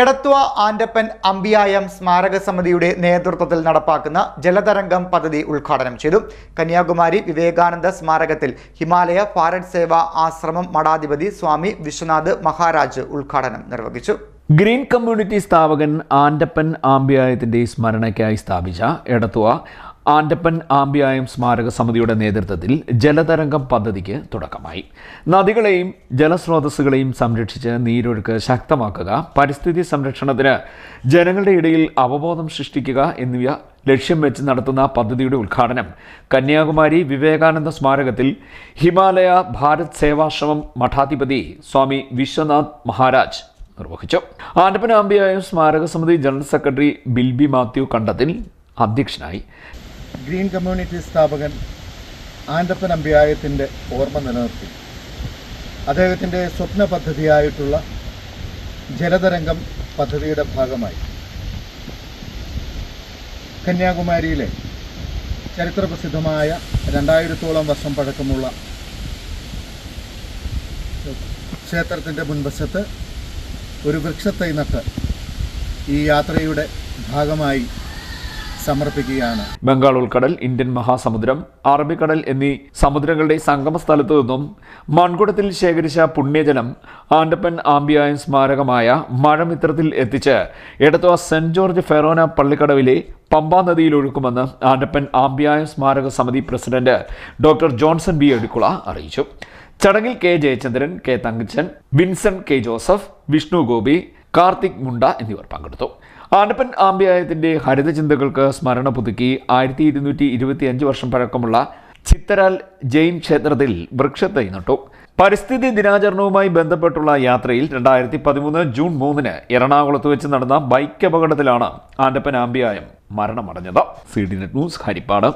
എടത്വ ആൻഡപ്പൻ അമ്പിയായം സ്മാരക സമിതിയുടെ നേതൃത്വത്തിൽ നടപ്പാക്കുന്ന ജലതരംഗം പദ്ധതി ഉദ്ഘാടനം ചെയ്തു. കന്യാകുമാരി വിവേകാനന്ദ സ്മാരകത്തിൽ ഹിമാലയ ഭാരത് സേവാ ആശ്രമം മഠാധിപതി സ്വാമി വിശ്വനാഥ് മഹാരാജ് ഉദ്ഘാടനം നിർവഹിച്ചു. ഗ്രീൻ കമ്മ്യൂണിറ്റി സ്ഥാപകൻ ആൻഡപ്പൻ ആമ്പ്യായത്തിന്റെ സ്മരണയ്ക്കായി സ്ഥാപിച്ച എടത്തുവ ആൻഡപ്പൻ ആമ്പ്യായം സ്മാരക സമിതിയുടെ നേതൃത്വത്തിൽ ജലതരംഗം പദ്ധതിക്ക് തുടക്കമായി. നദികളെയും ജലസ്രോതസ്സുകളെയും സംരക്ഷിച്ച് നീരൊഴുക്ക് ശക്തമാക്കുക പരിസ്ഥിതി സംരക്ഷണത്തിന് ജനങ്ങളുടെ ഇടയിൽ അവബോധം സൃഷ്ടിക്കുക എന്നിവ ലക്ഷ്യം വെച്ച് നടത്തുന്ന പദ്ധതിയുടെ ഉദ്ഘാടനം കന്യാകുമാരി വിവേകാനന്ദ സ്മാരകത്തിൽ ഹിമാലയ ഭാരത് സേവാശ്രമം മഠാധിപതി സ്വാമി വിശ്വനാഥ് മഹാരാജ് നിർവഹിച്ചു. ആൻഡപ്പൻ ആമ്പിയായ സ്മാരക സമിതി ജനറൽ സെക്രട്ടറി ബിൽബി മാത്യു കണ്ടത്തിൽ അധ്യക്ഷനായി. ഗ്രീൻ കമ്മ്യൂണിറ്റി സ്ഥാപകൻ ആൻഡപ്പൻ അമ്പ്യായത്തിന്റെ ഓർമ്മ നിലനിർത്തി. അദ്ദേഹത്തിന്റെ സ്വപ്ന പദ്ധതിയായിട്ടുള്ള ജലതരംഗം പദ്ധതിയുടെ ഭാഗമായി. കന്യാകുമാരിയിലെ ചരിത്രപ്രസിദ്ധമായ രണ്ടായിരത്തോളം വർഷം പഴക്കമുള്ള ക്ഷേത്രത്തിന്റെ മുൻവശത്ത് ഒരു വൃക്ഷത്തൈ നട്ട് ഈ യാത്രയുടെ ഭാഗമായി സമർപ്പിക്കുകയാണ്. ബംഗാൾ ഉൾക്കടൽ ഇന്ത്യൻ മഹാസമുദ്രം അറബിക്കടൽ എന്നീ സമുദ്രങ്ങളുടെ സംഗമ സ്ഥലത്തു നിന്നും മൺകുടത്തിൽ ശേഖരിച്ച പുണ്യജലം ആണ്ടപ്പൻ ആംബിയായൻ സ്മാരകമായ മഴമിത്രത്തിൽ എത്തിച്ച് എടത്വ സെന്റ് ജോർജ് ഫെറോന പള്ളിക്കടവിലെ പമ്പാ നദിയിൽ ഒഴുക്കുമെന്ന് ആണ്ടപ്പൻ ആംബിയായ സ്മാരക സമിതി പ്രസിഡന്റ് ഡോക്ടർ ജോൺസൺ ബി എടുക്കുള അറിയിച്ചു. ചടങ്ങിൽ K Jayachandran K Thankachan Vinson K Joseph Vishnu Gopi Karthik Munda എന്നിവർ പങ്കെടുത്തു. ആനപ്പൻ ഹരിത ചിന്തകൾക്ക് സ്മരണ പുതുക്കി ആയിരത്തി ഇരുന്നൂറ്റി ഇരുപത്തി അഞ്ച് വർഷം പഴക്കമുള്ള ചിത്തരാൽ ജെയിൻ ക്ഷേത്രത്തിൽ വൃക്ഷത്തൈ നട്ടു. പരിസ്ഥിതി ദിനാചരണവുമായി ബന്ധപ്പെട്ടുള്ള യാത്രയിൽ രണ്ടായിരത്തി പതിമൂന്ന് ജൂൺ മൂന്നിന് എറണാകുളത്ത് വെച്ച് നടന്ന ബൈക്ക് അപകടത്തിലാണ് ആൻഡപ്പൻ ആമ്പ്യായം മരണമടഞ്ഞത്. C D net news Haripad.